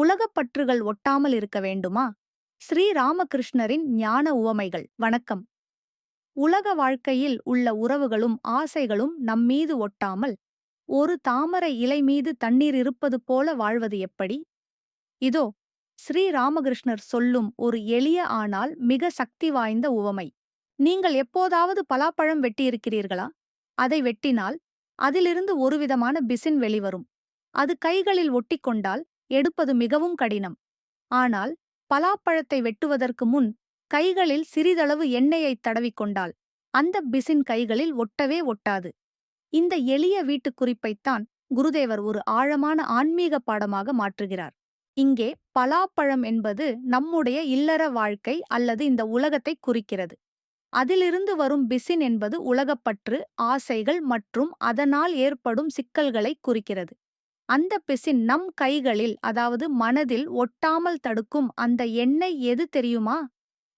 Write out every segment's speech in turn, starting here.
உலகப் பற்றுகள் ஒட்டாமல் இருக்க வேண்டுமா? ஸ்ரீ ராமகிருஷ்ணரின் ஞான உவமைகள். வணக்கம். உலக வாழ்க்கையில் உள்ள உறவுகளும் ஆசைகளும் நம்மீது ஒட்டாமல் ஒரு தாமரை இலை மீது தண்ணீர் இருப்பது போல வாழ்வது எப்படி? இதோ ஸ்ரீ ராமகிருஷ்ணர் சொல்லும் ஒரு எளிய ஆனால் மிக சக்தி வாய்ந்த உவமை. நீங்கள் எப்போதாவது பலாப்பழம் வெட்டியிருக்கிறீர்களா? அதை வெட்டினால் அதிலிருந்து ஒருவிதமான பிசின் வெளிவரும். அது கைகளில் ஒட்டிக்கொண்டால் எடுப்பது மிகவும் கடினம். ஆனால் பலாப்பழத்தை வெட்டுவதற்கு முன் கைகளில் சிறிதளவு எண்ணெயைத் தடவிக்கொண்டால் அந்த பிசின் கைகளில் ஒட்டவே ஒட்டாது. இந்த எளிய வீட்டுக் குறிப்பைத்தான் குருதேவர் ஒரு ஆழமான ஆன்மீக பாடமாக மாற்றுகிறார். இங்கே பலாப்பழம் என்பது நம்முடைய இல்லற வாழ்க்கை அல்லது இந்த உலகத்தை குறிக்கிறது. அதிலிருந்து வரும் பிசின் என்பது உலகப்பற்று ஆசைகள் மற்றும் அதனால் ஏற்படும் சிக்கல்களை குறிக்கிறது. அந்த பிசின் நம் கைகளில் அதாவது மனதில் ஒட்டாமல் தடுக்கும் அந்த எண்ணெய் எது தெரியுமா?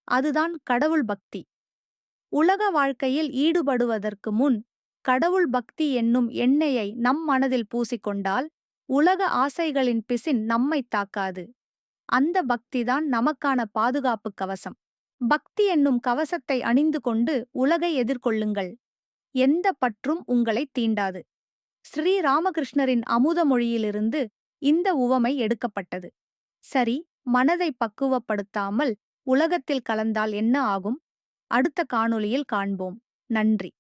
அதுதான் கடவுள் பக்தி. உலக வாழ்க்கையில் ஈடுபடுவதற்கு முன் கடவுள் பக்தி என்னும் எண்ணெயை நம் மனதில் பூசிக்கொண்டால் உலக ஆசைகளின் பிசின் நம்மைத் தாக்காது. அந்த பக்திதான் நமக்கான பாதுகாப்பு கவசம். பக்தி என்னும் கவசத்தை அணிந்து கொண்டு உலகை எதிர்கொள்ளுங்கள். எந்த பற்றும் உங்களை தீண்டாது. ஸ்ரீ ராமகிருஷ்ணரின் அமுத மொழியிலிருந்து இந்த உவமை எடுக்கப்பட்டது. சரி மனதை பக்குவப்படுத்தாமல் உலகத்தில் கலந்தால் என்ன ஆகும்? அடுத்த காணொளியில் காண்போம். நன்றி.